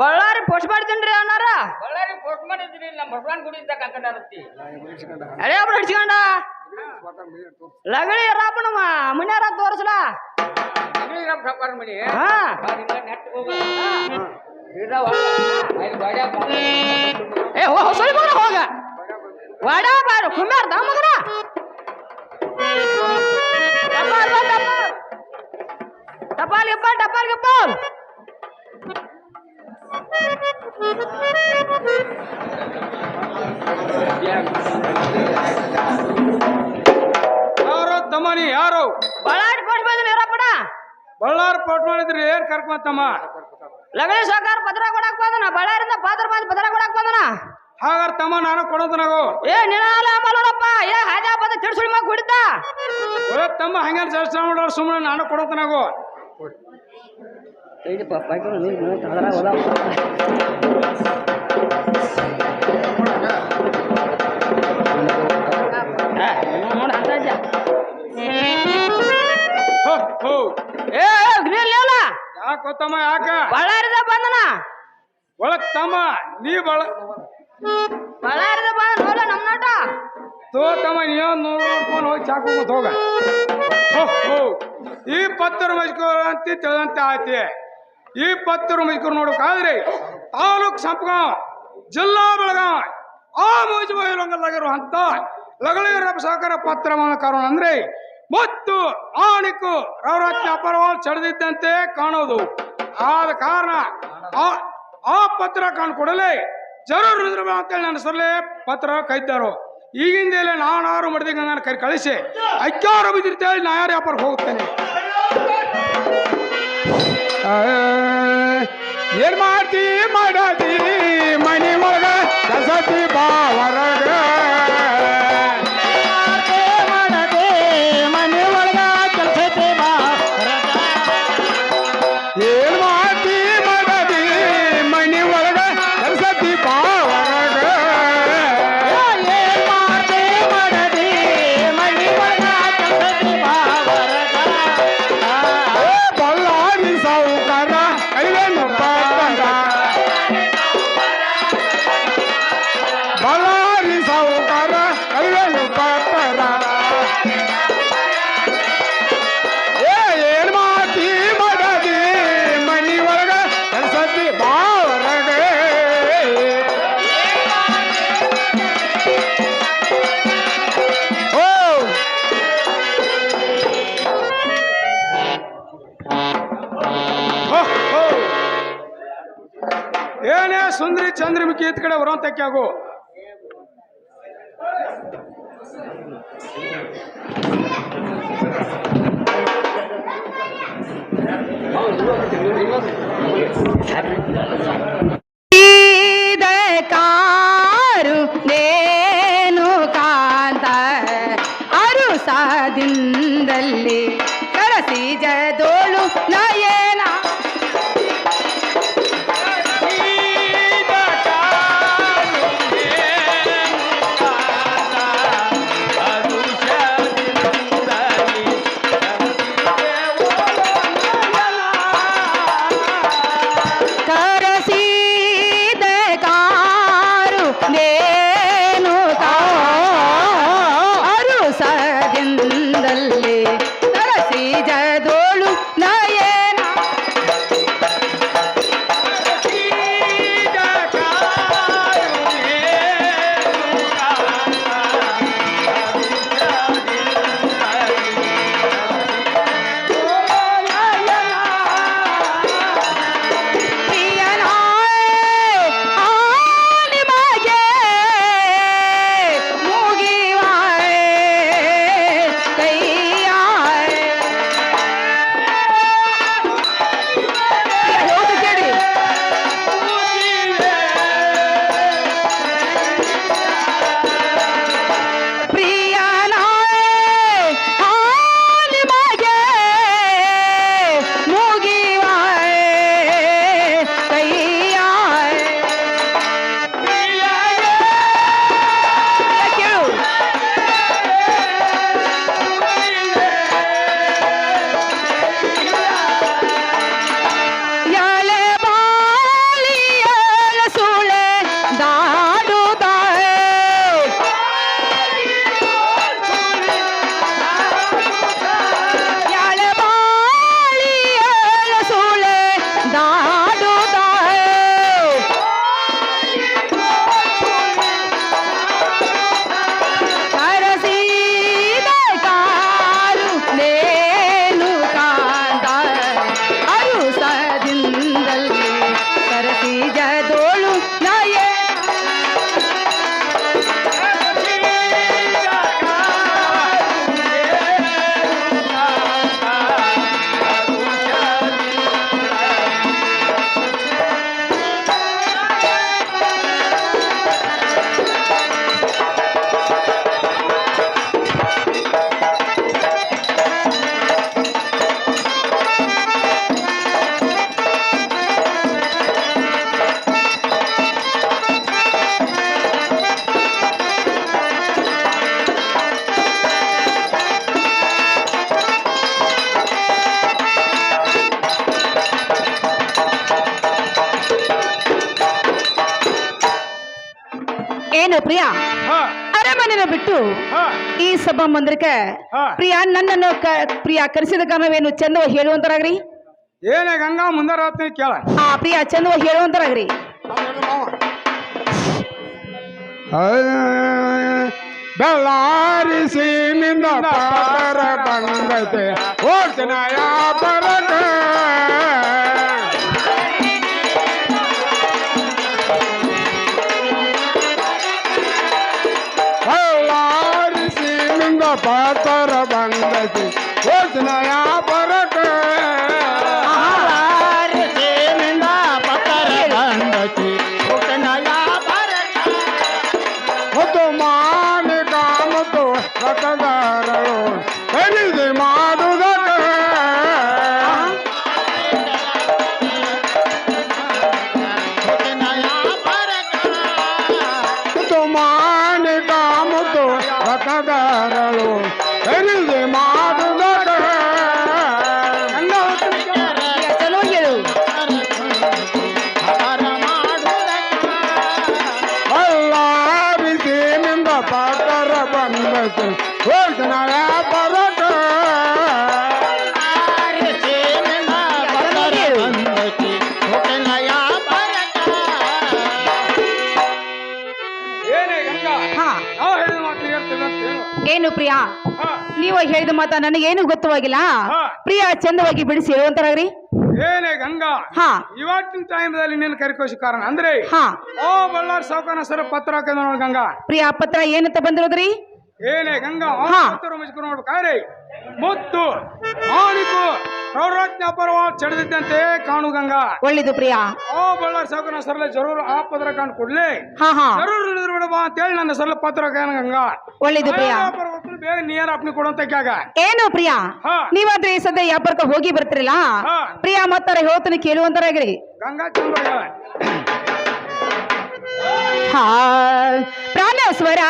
Ballari post ಮಾಡ್ತೀನಿ ಅನ್ನಾರ Ballari post ಮಾಡಿದ್ರಿ ನಮ್ಮ ಭಗವಾನ್ ಗುಡಿ ಇದ್ದ ಕನ್ನಡತಿ ಅರೇ ಅವ್ರು ಹಿಡ್ಸ್ಕೊಂಡ? ಲಗಳಿ ಮುನ್ಯಾರ ತೋರಿಸ್ಲ? ನಮ್ಮ ಮನಿ ಹಾ. ನೆಟ್ ಬಾ. ಏ ಹೋ ಸುಳಿ ಮಗನ ಹೋಗ. ವಾಡ ಬಾರ ಕುಮ್ಯಾರ ದಾ ಮಗನ? Double ಗಿಪ್ಪಲ್ double. ಗಿಪ್ಪಲ್ ಯಾರು? ತಮ್ಮನಿ ಯಾರು? ಬಳ್ಳಾರಿ ಪೋಸ್ಟ್ ಬಂದಿನಿ ಯಾರಪ್ಪಣ ಬಳ್ಳಾರಿ ಪೋಟ್ ಮಾಡಿದ್ರಿ ಏನ್ ಕರ್ಕೊಂತಮ್ಮ ಲಗಳಿ ಸರ್ಕಾರ ಪತ್ರ ಕೊಡಕ್ ಬಂದನ? ಬಳ್ಳಾರಿಂದ ಪಾತ್ರ ಬಂದ್ ಪತ್ರ ಕೊಡಕ್ ಬಂದನ? ಹಾಗಾರ ತಮ್ಮ ನಾನು ಕೊಡೋದು ನಾವು ಏ ನಿನಾಲ ನೋಡಪ್ಪ. ಏ ಹಾಜಾ ಬಂದ ತಿಳ್ಸುಳಿ ಮಗ ಕುಡಿತ? ತಮ್ಮ ಹಂಗೆ ಚರ್ಚೆ ಮಾಡೋರು ಸುಮ್ಮನೆ ನಾನು ಕೊಡೋದು ನಾವು ನೋಡ ಅಂತಾಜ ಹೋ ಹೋ. ಏ ನಿಲ್ಲ ಯಾಕೋ ತಮ್ಮ ಯಾಕ? ಬಳ್ಳಾರಿದ ಬಂದನ? ಒಳಗ್ ತಮ್ಮ ನೀ ಬಳ ಬಳ್ಳಾರಿದ ಬಂದ ನೋಡ ನಮ್ ನಾಟ. ತೋ ತಮ್ಮ ನೀವ್ ನೋಡ್ಕೊಂಡು ಹೋಗಿ ಚಾಕು ಹೋಗ. ಹೋ ಹೋ. ಈ ಪತ್ರ ಮಜ್ಕೂರ್ ಅಂತ ತಿಳಿದಂತ ಆಯ್ತಿ. ಈ ಪತ್ರ ಮಜ್ಕೂರ್ ನೋಡಬೇಕಾದ್ರೆ ತಾಲೂಕ್ ಸಂಪಗಾಂವ್ ಜಿಲ್ಲಾ ಬೆಳಗಾವ್. ಆ ಮುಜುಬೈಲೊಂಗಲ್ಲಾಗಿರುವಂತ ಲಗಳಿರ ಸಹಕಾರ ಪತ್ರ ಕಾರಣ ಅಂದ್ರೆ ಮತ್ತು ಆಣಿಕು ರವರತ್ನ ಅಪರವಾಲ್ ಚಡದಿದ್ದಂತೆ ಕಾಣೋದು. ಆದ ಕಾರಣ ಆ ಪತ್ರ ಕಾಣ್ ಕೊಡಲೇ ಜರೂರ್ ಅಂತೇಳಿ ನನ್ನ ಹೆಸರಲ್ಲೇ ಪತ್ರ ಕೈತಾರೋ. ಈಗಿಂದಲೇ ನಾನಾರು ಮಾಡಿದಾಗ ನಾನು ಕೈ ಕಳಿಸಿ. ಐಕ್ಯಾರು ಬಿದ್ದಿರ್ತೇಳಿ ನಾ ಯಾರು ವ್ಯಾಪಾರಕ್ಕೆ ಹೋಗ್ತೇನೆ ಏನ್ ಮಾಡ್ತಿ ಮಾಡದಿ ಮನಿ ಸುಂದರಿ ಚಂದ್ರಮುಖಿ ಇತ್ ಕಡೆ ಬರೋ ತೆಕ್ಕಾಗು ಸಭಾ ಮಂದಿರಕ್ಕೆ ಹಾ. ಪ್ರಿಯ ನನ್ನನ್ನು ಕ- ಪ್ರಿಯ ಕರೆಸಿದ ಕಾರಣವೇನು ಚಂದವ ಹೇಳುವಂತರಾಗ್ರಿ? ಏನೇ ಗಂಗಾ ಮುಂದಾರ ಕೇಳ. ಆ ಪ್ರಿಯಾ ಚಂದವ ಹೇಳುವಂತರಾಗ್ರಿ. ಬೆಳ್ಳಾರಿ ಸೀನಿಂದ ಬಂದತೆ ಓಡ್ತಿನ ಯಾಪರಕ ಹೇಳು ಏನೇ ಗಂಗಾ ಹಾ. ಹೇಳಿದ ಮಾತು ಹೇಳ್ತೇವೆ ಅಂತ ಏನು ಪ್ರಿಯಾ? ಹಾ. ನೀವು ಹೇಳಿದ ಮಾತ ನನಗೇನು ಗೊತ್ತವಾಗಿಲ್ಲ? ಪ್ರಿಯಾ ಪ್ರಿಯ ಚಂದವಾಗಿ ಬಿಡಿಸಿ ಹೇಳುವಂತರಾಗ್ರಿ. ಏನೇ ಗಂಗಾ ಹಾ. ಇವತ್ತಿನ ಟೈಮ್ದಲ್ಲಿ ನೀನು ಕರಿಕೋಶ ಕಾರಣ. ಅಂದ್ರೆ ಹಾ. ಓ ಬಳ್ಳಾರಿ ಸಾವುಕಾರ ಸರ ಪತ್ರ ಹಾಕಿದ ನೋಡ್ ಗಂಗಾ. ಪ್ರಿಯಾ ಪತ್ರ ಏನಂತ ಬಂದಿರೋದ್ರಿ? ಏನೇ ಗಂಗಾ ಮುಚ್ಕೊಂಡು ನೋಡ್ಬೇಕಾದ್ರೆ ಮುತ್ತು ಮಾಣಿಕು ನವರತ್ನ ಪರ್ವ ಚಡದಿದ್ದಂತೆ ಕಾಣು ಗಂಗಾ. ಒಳ್ಳೇದು ಪ್ರಿಯ. ಓ ಬಳ್ಳಾರಿ ಸಾವುಕಾರ ಸರಳ ಜರೂರು ಆ ಪದ್ರ ಕಾಣ್ ಕೊಡ್ಲಿ ಜರೂರು ಅಂತ ಹೇಳಿ ಅಂತೇಳಿ ನನ್ನ ಸರಳ ಪತ್ರ ಗಂಗಾ. ಒಳ್ಳೇದು ಪ್ರಿಯ. ಪರ್ವತನ ಬೇಗ ನೀರ್ ಅಪ್ನಿ ಕೊಡುವಂತ ಕ್ಯಾಗ. ಏನು ಪ್ರಿಯ. ನೀವಾದ್ರೆ ಈ ಸದ್ಯ ವ್ಯಾಪಾರಕ್ಕೆ ಹೋಗಿ ಬರ್ತಿರಲ್ಲ? ಪ್ರಿಯಾ ಪ್ರಿಯ ಮತ್ತಾರ ಹೇಳ್ತಾನೆ ಕೇಳುವಂತರಾಗ್ರಿ ಗಂಗಾ ಚಂದ್ರ ಹಾ. ಪ್ರಾಣೇಶ್ವರ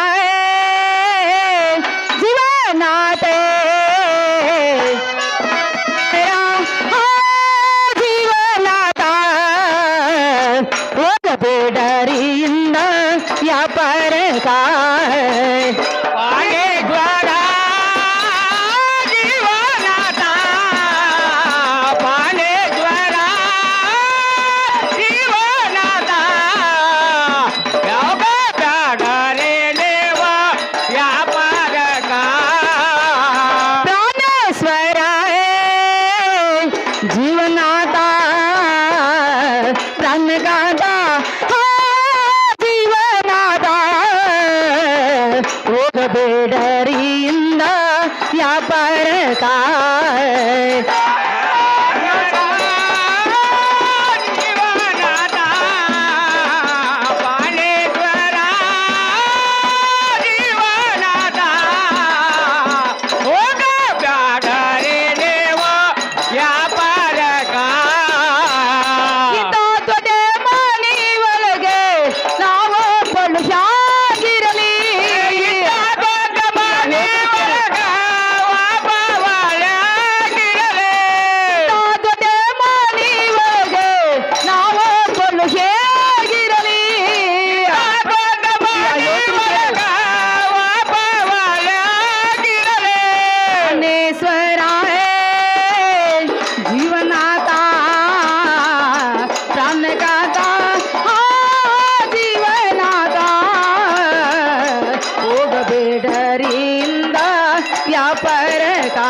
அபரகா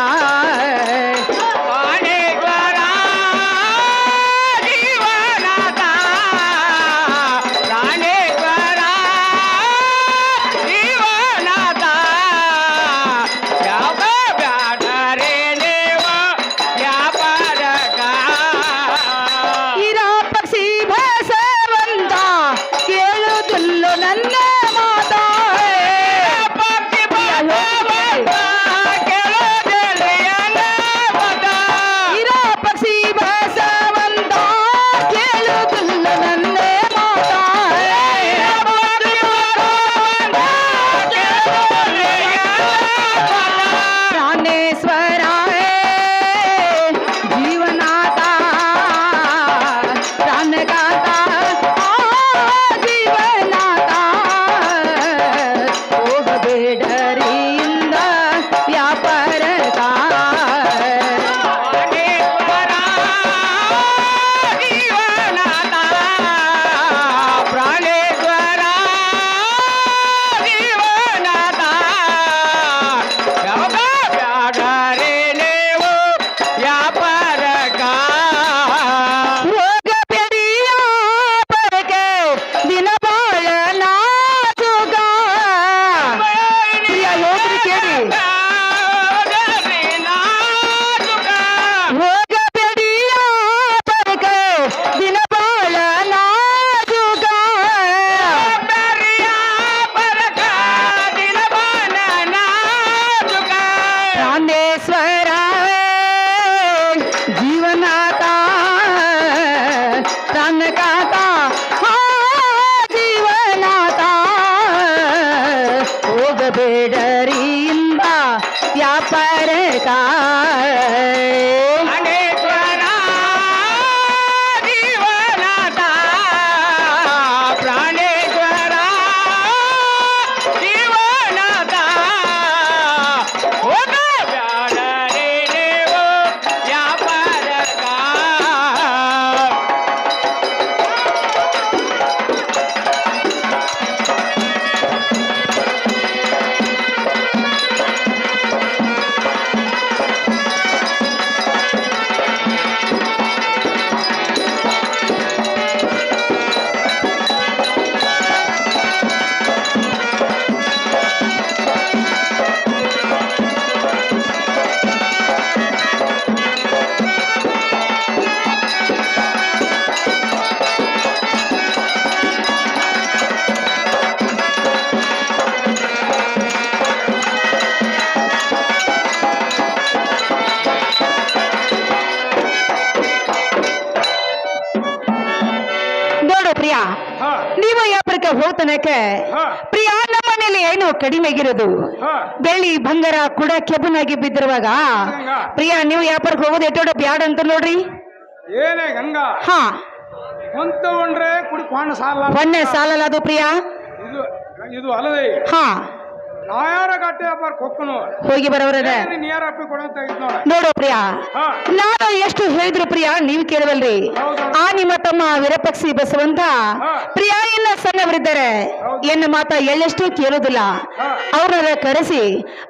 ಹಾ. ಪ್ರಿಯ ನಮ್ಮ ಮನೇಲಿ ಏನು ಕಡಿಮೆ ಆಗಿರೋದು ಹಾ. ಬೆಳ್ಳಿ ಬಂಗಾರ ಕೂಡ ಕೆಬ್ಬನಾಗಿ ಬಿದ್ದಿರುವಾಗ. ಪ್ರಿಯ ನೀವು ವ್ಯಾಪಾರಕ್ಕೆ ಹೋಗೋದು? ಎಟ್ಟೋಡ ಬ್ಯಾಡ ಅಂತ ನೋಡ್ರಿ. ಏನೇ ಗಂಗಾ. ಹಾ. ಕುಡಿ ಸಾಲಲ್ಲ ಅದು ಪ್ರಿಯ? ಇದು ಇದು ಅಲ್ಲದೆ. ಹಾ. ನಾಯಾರ ಗಟ್ಟಿ ವ್ಯಾಪಾರಕ್ಕೆ ಹೋಗಿ ಅಪ್ಪಿ ಇದ್ ನೋಡ. ನೋಡು ಪ್ರಿಯಾ. ನಾನು ಎಷ್ಟು ಹೇಳಿದ್ರು ಪ್ರಿಯಾ ನೀವು ಕೇಳವಲ್ರಿ ಆ ನಿಮ್ಮ ತಮ್ಮ ವಿರಪಕ್ಷಿ ಬಸವಂತ ಪ್ರಿಯಾ ಇನ್ನ ಸಣ್ಣವರಿದ್ದಾರೆ. ಎನ್ನು ಮಾತ ಎಳ್ಳೆಷ್ಟು ಕೇಳೋದಿಲ್ಲ. ಅವ್ರನ್ನ ಕರೆಸಿ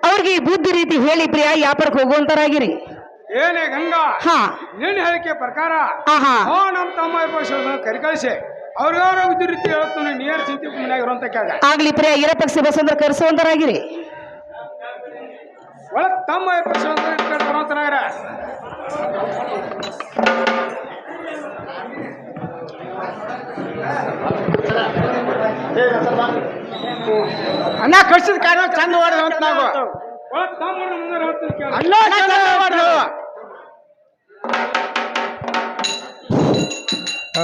ಅವ್ರಿಗೆ ಬುದ್ಧಿ ರೀತಿ ಹೇಳಿ ಪ್ರಿಯಾ ವ್ಯಾಪಾರಕ್ಕೆ ಹೋಗುವಂತರಾಗಿರಿ. ಏನೇ ಗಂಗಾ ಹಾ. ನಿನ್ನ ಹೇಳಿಕೆ ಪ್ರಕಾರ ಹಾ ಹಾ ನಮ್ಮ ತಮ್ಮ ಕರಿಕಳಿಸಿ. ಕರಿ ಕಳಿಸಿ ಅವ್ರಿಗವ್ರ ರೀತಿ ಹೇಳ್ತು ನೀರ್ ಚಿಂತೆ ಮನ್ಯಾಗ ಇರುವಂತ ಕೇಳ ಆಗ್ಲಿ ಪ್ರಿಯ ಇರಪಕ್ಷಿ ಶಿವಸಂದ್ರ ಕರೆಸುವಂತರಾಗಿರಿ. ಒಳ ತಮ್ಮ ಬರುವಂತನಾಗ್ರ ಅಣ್ಣ ಕಳ್ಸಿದ ಕಾರಣ ಚಂದ ಹೊಡೆದ ಅಂತ ನಾವು. ಅಣ್ಣ ಚಂದ ಮಾಡಿದ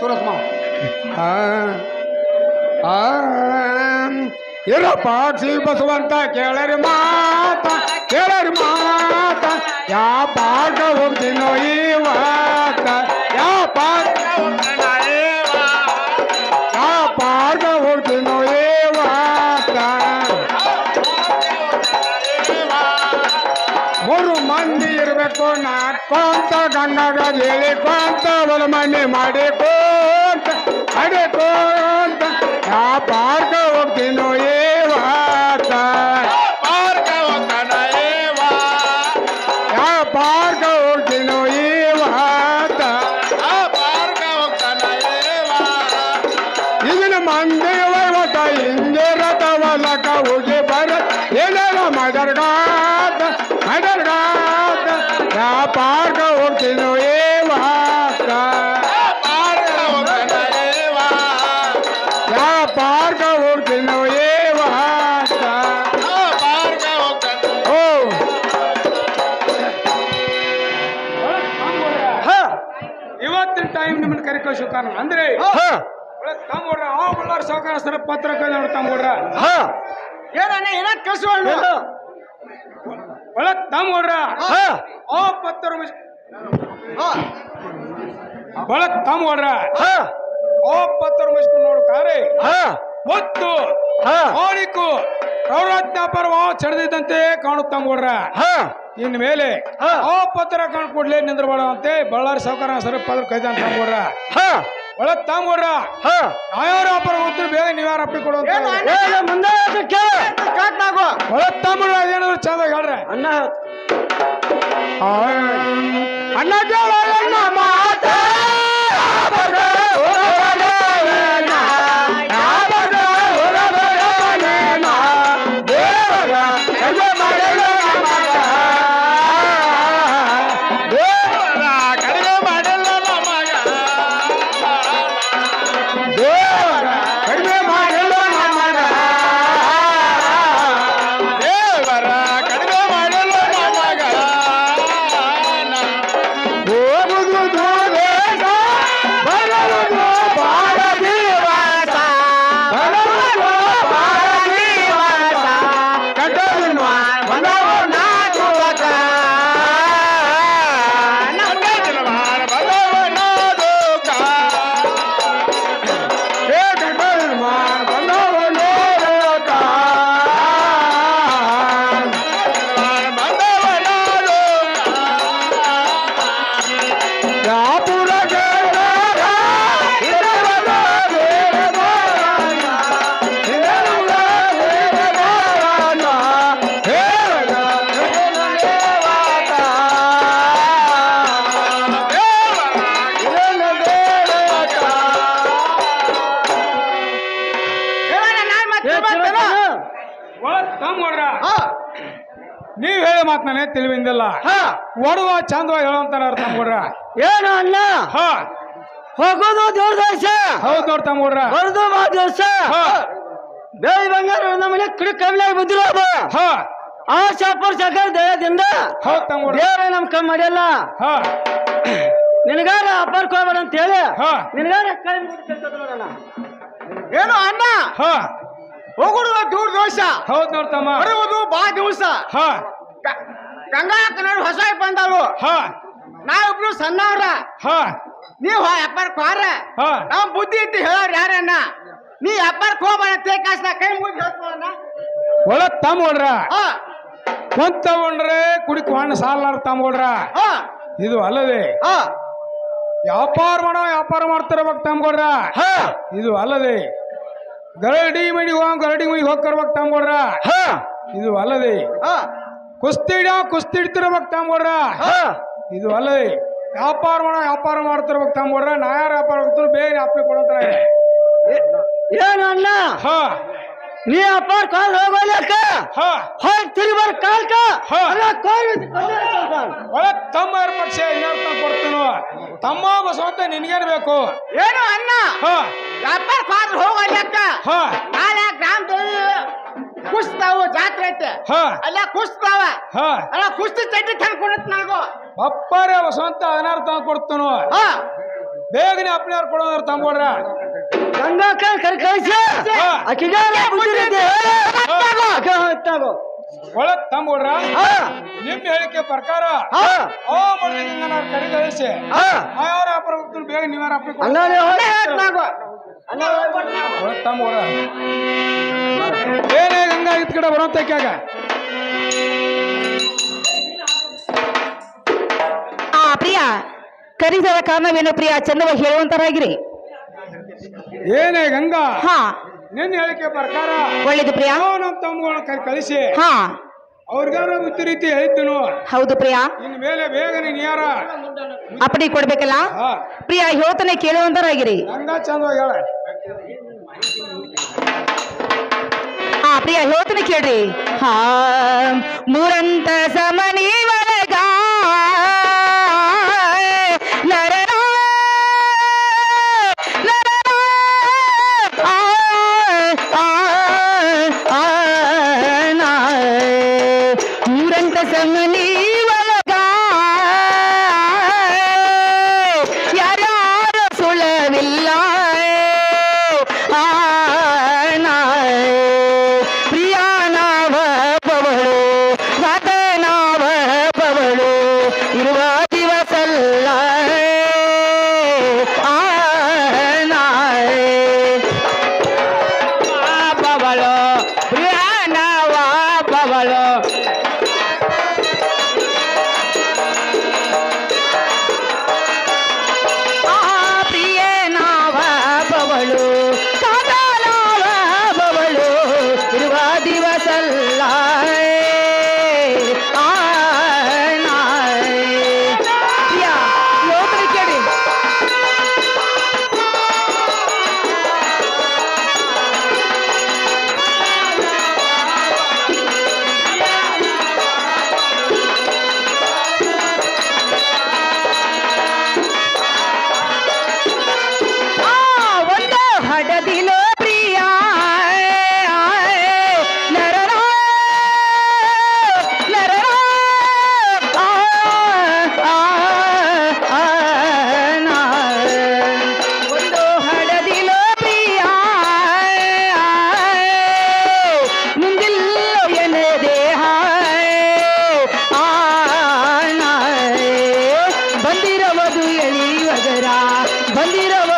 ತೋರಸ್ಮ ಇರಪ್ಪ ಶ್ರೀ ಬಸವಂತ ಕೇಳರಿ ಮಾತ ಕೇಳರಿ ಮಾತ. ಯಾ ಪಾಠ ಹೋಗ್ತೀನೋ ಮಾತ ಯಾ ಪಾಠ ನಾಟ್ಕೊಂತ ಗಂಗಾಗ ಹೇಳಿಕೊಂತ ಹೊಲ ಮನೆ ಮಾಡಿಕೊಂತ ಅಂತ ಆ ಪಾರ್ಕ ಇವತ್ತಿನ ಟೈಮ್ ನಿಮ್ಮನ್ನ ಕರಿಕೋ ಶಿವಕಾರಣ ಅಂದ್ರೆ ತಮ್ಮೋಡ್ರ ಆ ಬಳ್ಳಾರ ಸಾವುಕಾರ ಸರ ಪತ್ರ ಕೈ ತಮ್ಮೋಡ್ರ ಏನಣ್ಣ ಏನ ಕಳ್ಸುವಣ್ಣ ಒಳಗ್ ತಮ್ಮೋಡ್ರ ಆ ಪತ್ರ ಬಳಕ್ ತಮ್ಮೋಡ್ರ ಆ ಪತ್ರ ಮುಗಿಸ್ಕೊಂಡು ನೋಡು ಕಾರೆ. ಮತ್ತು ಆಳಿಕು ಚಡದಿದ್ದಂತೆ ಕಾಣುತ್ತಂಗೋಡ್ರ ಇನ್ ಮೇಲೆ ಆ ಪತ್ರ ಕಾಣ್ಕೊಡ್ಲೆ ಅಂತೆ. ಬಳ್ಳಾರಿ ಸಾವುಕಾರ ಸರ ಪದ್ರ ಕೈದಾನ ತಮ್ಮೋಡ್ರ ಒಳಗ್ ತಮ್ಮೋಡ್ರ ನಾವ್ಯಾರ ಅಪರ ಹೋಗ್ತೀರಿ ಬೇಗ ನೀವ್ಯಾರ ಅಪ್ಪಿ ಕೊಡುವಂತ ಮುಂದೆ ಒಳಗ್ ತಮ್ಮೋಡ್ರ ಏನಾದ್ರು ಚಂದ ಹೇಳ್ರ ಅಣ್ಣ. ಅಣ್ಣ ಕೇಳ ಅಣ್ಣ ನೀವ್ ಹೇಳೋ ಮಾತ್ ನಾನೇ ತಿಳಿವಿಂದಿಲ್ಲ ಒಡವ ಚಂದವ ಹೇಳೋಂತಾರ ಅರ್ಥ ತಮ್ಮೋಡ್ರ ಏನು ಅಣ್ಣ? ಹಾ. ಹೋಗೋದು ದೇವ್ರ ದೇಶ? ಹೌದು ನೋಡ್ ತಮ್ಮೋಡ್ರ ಹೊರದು ಬಾ ದೇಶ? ಹಾ. ಬೇಳಿ ಬಂಗಾರ ನಮ್ಮ ಮನೆ ಕಡೆ ಕಬ್ಲಾಗಿ ಬಿದ್ದಿರೋದು ಹಾ. ಆ ಶಾಪರ್ ಸರ್ಕಾರ ದಯದಿಂದ? ಹೌದ್ ದೇವ್ರ ನಮ್ ಕಮ್ಮಿ ಮಾಡ್ಯಲ್ಲ ಹಾ. ನಿನಗಾರ ಅಪ್ಪರ್ ಹೋಗ್ಬೇಡ ಅಂತ ಹೇಳಿ? ಹಾ. ನಿನಗಾರ ಕೈ ಏನು ಅಣ್ಣ? ಹಾ. ಹೋಗುದು ದೂರ ದೋಷ ಹೌದು ನೋಡ್ತಮ್ಮ ಬರುವುದು ಬಾ ದಿವಸ. ಹಾ. ಗಂಗಾ ಕನ್ನಡ ಹೊಸ ಬಂದವರು ನಾವಿಬ್ರು ಸಣ್ಣವ್ರ. ಹಾ. ನೀವ್ ವ್ಯಾಪಾರ ಹೋರ ಹಾ. ನಮ್ ಬುದ್ಧಿ ಇತ್ತು ಹೇಳೋರ್ ಯಾರನ್ನ? ನೀ ವ್ಯಾಪಾರಕ್ಕೆ ಹೋಗ್ಬೇಡ ತೇಕಾಸ್ನ ಕೈ ಮುಗಿದು ಹೇಳ್ಕೊಳ್ಳೋಣ ತಮ್ಮ ತಮ್ಗೊಳ್ರ ಹಾ. ಕುಂತ್ ತಗೊಂಡ್ರೆ ಕುಡಿಕ್ ಹಣ್ಣು ಸಾಲಾರ ತಮ್ಗೊಳ್ರ ಹಾ. ಇದು ಅಲ್ಲದೆ ಹಾ. ವ್ಯಾಪಾರ ಮಾಡೋ ವ್ಯಾಪಾರ ಮಾಡ್ತಿರ್ಬೇಕು ತಮ್ಗೊಳ್ರ ಹಾ. ಇದು ಅಲ್ಲದೆ ಗರಡಿ ಮಡಿ ಹೋಗ ಗರಡಿ ಮಡಿ ಹೋಗ್ತಿರ್ಬೇಕು ತಮ್ಗೊಳ್ರ ಹಾ. ಇದು ಅಲ್ಲದೆ ಹಾ ಕುಸ್ತಿ ಹಿಡಿಯೋ ಕುಸ್ತಿ ಹಿಡ್ತಿರ್ಬೇಕು ಹಾ. ಇದು ಅಲ್ಲ ವ್ಯಾಪಾರ ಮಾಡೋ ವ್ಯಾಪಾರ ಮಾಡ್ತಿರ್ಬೇಕು ತಮ್ಗೊಳ್ರ ನಾ ಯಾರು ವ್ಯಾಪಾರ ಬೇರೆ ಅಪ್ಲಿ ಕೊಡಂತಾರ ಏನ್ ಅಣ್ಣ? ಹಾ. ನೀ ಅಪ್ಪ ಕಾಲ್ ಹೋಗೋಲಕ್ಕ ಹಾ. ಹೋಗಿ ತಿರುಗಿ ಕಾಲ್ಕ? ಒಳಗ್ ತಮ್ಮ ಪಕ್ಷ ಇನ್ನರ್ಥ ಕೊಡ್ತೀನೋ. ತಮ್ಮ ಬಸವಂತ ನಿನ್ಗೇನ್ ಬೇಕು? ಏನು ಅಣ್ಣ? ಹಾ. ಕಾಲ್ ಹೋದ್ರೆ ಹೋಗೋ ಲೆಕ್ಕ ಹಾ. ನಾಳೆ ಗ್ರಾಮ ಕುಸ್ತಾವು ಜಾತ್ರೆ ಐತೆ. ಅಲ್ಲ ಕುಸ್ತಾವ. ಅಲ್ಲ ಕುಸ್ತಿ ಚಟ್ಟಿ ತಂದು ಕೊಡತ್ ನನಗೂ. ಅಪ್ಪಾರೇ ಬಸವಂತ ಅನರ್ಥ ಕೊಡ್ತನು. ಹಾ. ಬೇಗನೆ ಅಪ್ಲಿಯಾರ್ ಕೊಡೋದ್ರ ತಮ್ಗೊಳ್ರ ಗಂಗಾಕ ಕರ್ ಕಳಿಸಿ. ಹಾ. ಅಕ್ಕಿಗಾರ ಬುದ್ಧಿ. ಒಳಗ್ ನಿಮ್ ಹೇಳಿಕೆ ಪ್ರಕಾರ ನಾನು ಕಡೆ ಕಳಿಸಿ. ಹೋಗ್ತೀನಿ ಬೇಗ ನೀವಾರ. ಒಳಗ್ ಏನೇ ಗಂಗಾ ಇತ್ ಕಡೆ ಬರೋತಕ್ಕಾಗ ಆ ಪ್ರಿಯ ಕರೀಸದ ಕಾರಣವೇನು ಪ್ರಿಯಾ? ಚಂದವಾಗಿ ಹೇಳುವಂತರಾಗಿರಿ. ಏನೇ ಗಂಗಾ ಹಾ. ನಿನ್ನ ಹೇಳಿಕೆ ಪ್ರಕಾರ ಒಳ್ಳೇದು ಪ್ರಿಯ. ನಮ್ಮ ತಮ್ಮಗಳನ್ನ ಕೈ ಕಳಿಸಿ ಹಾ. ಅವ್ರಿಗಾರ ರೀತಿ ಹೇಳ್ತೀನು ಹೌದು ಪ್ರಿಯ. ಇನ್ ಮೇಲೆ ಬೇಗನೆ ನೀಯಾರ. ಅಪ್ಪಡಿ ಕೊಡ್ಬೇಕಲ್ಲ? ಹಾ. ಪ್ರಿಯ ಹೇಳ್ತಾನೆ ಕೇಳುವಂತರಾಗಿರಿ ಗಂಗಾ ಚಂದವಾಗಿ ಹೇಳ. ಹಾ ಪ್ರಿಯ ಹೇಳ್ತಾನೆ ಕೇಳ್ರಿ. ಹಾ ಮೂರಂತ ಸಮನಿ ಬಂದಿರವದು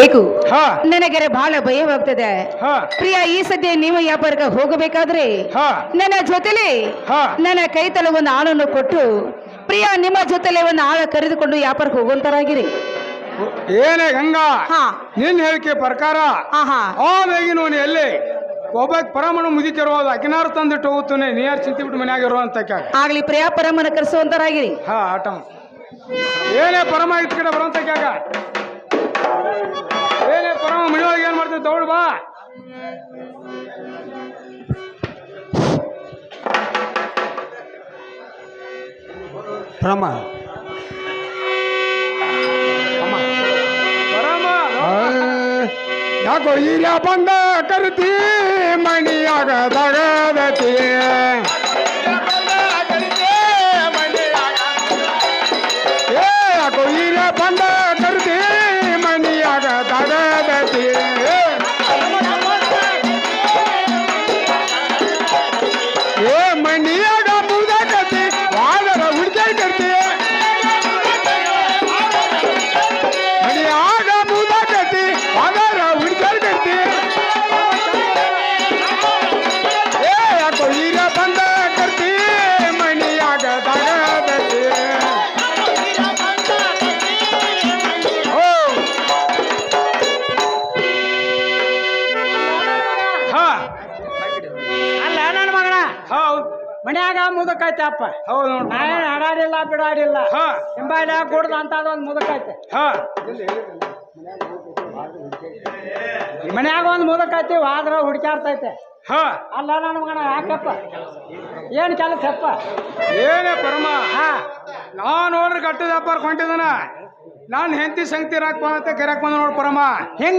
ಬೇಕು ಹಾ. ನನಗೆ ಬಹಳ ಭಯವಾಗ್ತದೆ. ಹಾ. ಪ್ರಿಯ ಈ ಸದ್ಯ ನಿಮ್ಮ ವ್ಯಾಪಾರಕ್ಕೆ ಹೋಗಬೇಕಾದ್ರೆ ಹಾ. ನನ್ನ ಜೊತೆಲಿ ಹಾ. ನನ್ನ ಕೈ ತಲೆ ಒಂದು ಆಳನ್ನು ಕೊಟ್ಟು ಪ್ರಿಯ ನಿಮ್ಮ ಜೊತೆಲೆ ಒಂದು ಆಳ ಕರೆದುಕೊಂಡು ವ್ಯಾಪಾರಕ್ಕೆ ಹೋಗುವಂತರಾಗಿರಿ. ಏನೇ ಗಂಗಾ ಹಾ. ನಿನ್ ಹೇಳಿಕೆ ಪ್ರಕಾರ ಎಲ್ಲಿ? ಒಬ್ಬ ಪರಮಣ ಮುದಿತಿರುವುದು ಅಕಿನಾರು ತಂದಿಟ್ಟು ಹೋಗುತ್ತೆ ನೀರ್ ಚಿಂತೆ ಬಿಟ್ಟು ಮನ್ಯಾಗ ಇರುವಂತ ಆಗ್ಲಿ ಪ್ರಿಯ ಪರಮನ ಕರೆಸುವಂತರಾಗಿರಿ. ಹಾ ಆಟಮ್ ಏನೇ ಪರಮ ಇಟ್ಕಡೆ ಬರುವಂತ ಕ್ಯಾಗ ಏನ್ ಮಾಡ್ತೀವಿ? ತಗೊಳ್ ಬಾ. ಯಾಕೋ ಈಗ ಬಂದ ಕರ್ತಿ ಮಣಿಯಾಗ ತಗದತಿ ಮುದಕೈತೆ ಅಪ್ಪ. ಹೌದು ನೋಡು ನಾ ಏನ್ ಆಡಾಡಿಲ್ಲ ಬಿಡಾಡಿಲ್ಲ. ಹಾ. ಕೊಡ್ದು ಕುಡ್ದು ಅಂತ ಅದೊಂದು ಮುದಕೈತೆ. ಹಾ. ಮನ್ಯಾಗ ಒಂದು ಮುದಕೈತಿ ಆದ್ರ ಹುಡ್ಕ್ಯಾಡ್ತೈತೆ ಹಾ. ಅಲ್ಲ ನಾನು ಮಗನ ಯಾಕಪ್ಪ? ಏನ್ ಕೆಲಸಪ್ಪ? ಏನೇ ಪರಮ. ಹಾ. ನಾನು ನೋಡ್ರಿ ಗಟ್ಟದ ವ್ಯಾಪಾರ ಕೊಂಡಿದ್ದಾನ ನಾನ್ ಹೆಂಡತಿ ಸಂಗತಿ ರಾಕ್ ಬಂದ ಕೆರಕ್ ಬಂದ ನೋಡ್ ಪರಮ.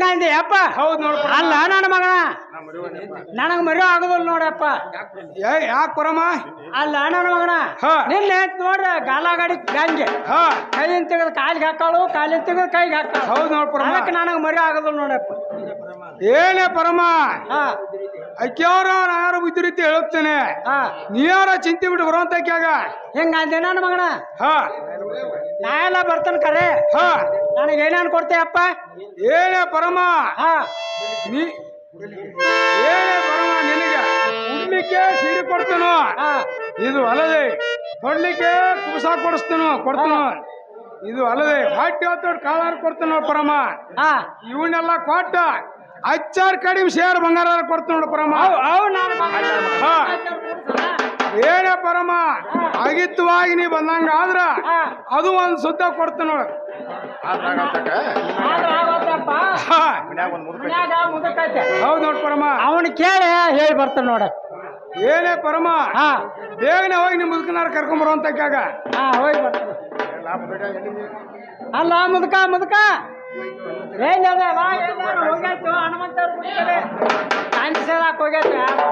ಅಂದೆ ಅಪ್ಪ ಹೌದು ನೋಡ್ ಪರಮ. ಅಲ್ಲ ನನ್ನ ಮಗನ? ನನಗ್ ಮರಿ ಆಗುದಿಲ್ಲ ನೋಡಪ್ಪ ಏ ಯಾಕ್ ಪರಮ? ಅಲ್ಲ ನನ್ನ ಮಗನ? ನಿನ್ನೆ ನೋಡ್ರ ಗಾಲ ಗಾಡಿ ಗಂಜೆ. ಹಾ. ಕೈಯಿಂದ ತೆಗೆದು ಕಾಲಿಗೆ ಹಾಕಾಳು ಕಾಲಿಂದ ತೆಗೆದು ಕೈಗೆ ಹಾಕಾಳು ಹೌದು ನೋಡ್ ಪರಮ. ಅದಕ್ಕೆ ನನಗೆ ಮರಿ ಆಗೋದಿಲ್ಲ ನೋಡಪ್ಪ ಏನೇ ಪರಮ. ಹಾ. ಅಕ್ಕಿಯವ್ರ ನಾನು ಬುದ್ಧಿ ರೀತಿ ಹೇಳುತ್ತೇನೆ. ಹಾ. ನೀ ಯಾರ ಚಿಂತೆ ಬಿಟ್ಟು ಬರುವಂತ ಅಕ್ಕಿಯಾಗ ಹೆಂಗ ಅಂದೆ ನನ್ನ ಮಗನ? ಹಾ. ನಾ ಎಲ್ಲ ಬರ್ತೇನೆ ಕರೆ. ಹಾ. ನನಗೆ ಏನೇನು ಕೊಡ್ತೀಯಪ್ಪ ಏನೇ ಪರಮ. ಹಾ. ನೀ ಏನೇ ಪರಮ ನಿನಗೆ ಉಡ್ಲಿಕ್ಕೆ ಸೀರೆ ಕೊಡ್ತೇನೋ. ಇದು ಅಲ್ಲದೆ ಕೊಡ್ಲಿಕ್ಕೆ ಕುಬಸ ಕೊಡಿಸ್ತೇನು ಕೊಡ್ತೇನು. ಇದು ಅಲ್ಲದೆ ಹೊಟ್ಟೆ ಹೊತ್ತೊಟ್ಟು ಕಾಳಾರು ಕೊಡ್ತೇನೆ ಪರಮ. ಇವನ್ನೆಲ್ಲ ಕೊಟ್ಟ ಹಚ್ಚಾರು ಕಡಿಮೆ ಶೇರ್ ಬಂಗಾರ ಕೊಡ್ತೀನಿ ನೋಡು ಪರಮ. ಅವು ಅವು ನನ್ನ ಮಗನ ಹಾ. ಏನೇ ಪರಮ ಅಗಿತ್ವಾಗಿ ನೀ ಬಂದಂಗ ಆದ್ರ. ಅದು ಒಂದ್ ಸುದ್ದ ಕೊಡ್ತೇನೆ ನೋಡು. ಹೌದ್ ನೋಡ್ ಪರಮ. ಅವನ್ ಕೇಳ ಹೇಳಿ ಬರ್ತಾನೆ ನೋಡ. ಏನೇ ಪರಮ ಹಾ. ಬೇಗನೆ ಹೋಗಿ ನಿಮ್ ಮುದುಕನಾರ ಕರ್ಕೊಂಡ್ ಬರುವಂತ ಕ್ಯಾಗ ಹಾ ಹೋಗಿ ಬರ್ತಾನೆ. ಅಲ್ಲ ಮುದುಕ ಮುದುಕ. ಹೋಗ್ಯಾಯ್ತು ಹನುಮಂತವ್ರ ಬಿಡ್ತಾರೆ ಕಾಂಗ್ರೆಸ್ ಹಾಕೋಗ್ಯಾಯ್ತು ಯಾರು